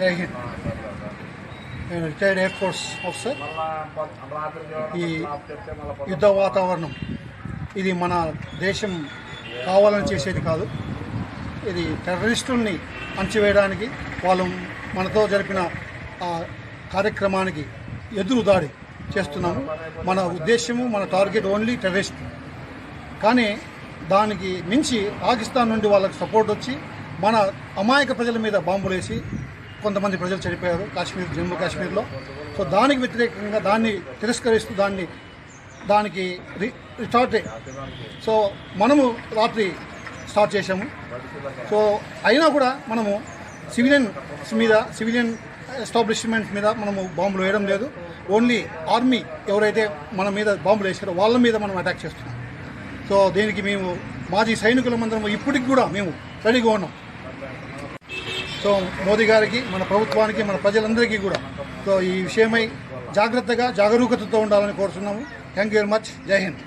జై హింద్ నేను retired air force officer ఈ యుద్ధ వాతావరణం. ఇది మన దేశం కావాలని చేసేది కాదు. ఇది టెర్రరిస్టుల్ని అణచివేయడానికి వాళ్ళు మనతో జరిపిన ఆ కార్యక్రమానికి ఎదురు దాడి చేస్తున్నాము. మన ఉద్దేశము మన టార్గెట్ ఓన్లీ టెర్రరిస్ట్. కానీ దానికి మించి పాకిస్తాన్ నుండి వాళ్ళకి సపోర్ట్ వచ్చి మన అమాయక ప్రజల మీద బాంబులు వేసి కొంతమంది ప్రజలు చనిపోయారు కాశ్మీర్ జమ్మూ కాశ్మీర్లో. సో దానికి వ్యతిరేకంగా దాన్ని తిరస్కరిస్తూ దాన్ని దానికి రి రిటార్ట్ సో మనము రాత్రి స్టార్ట్ చేశాము. సో అయినా కూడా మనము సివిలియన్స్ మీద సివిలియన్ ఎస్టాబ్లిష్మెంట్ మీద మనము బాంబులు వేయడం లేదు. ఓన్లీ ఆర్మీ ఎవరైతే మన మీద బాంబులు వేసారో వాళ్ళ మీద మనం అటాక్ చేస్తున్నాం. సో దీనికి మేము మాజీ సైనికులమందరం ఇప్పటికి కూడా మేము రెడీగా ఉన్నాం. సో మోదీ గారికి మన ప్రభుత్వానికి మన ప్రజలందరికీ కూడా. సో ఈ విషయమై జాగ్రత్తగా జాగరూకతతో ఉండాలని కోరుతున్నాము థ్యాంక్ యూ వెరీ మచ్ జై హింద్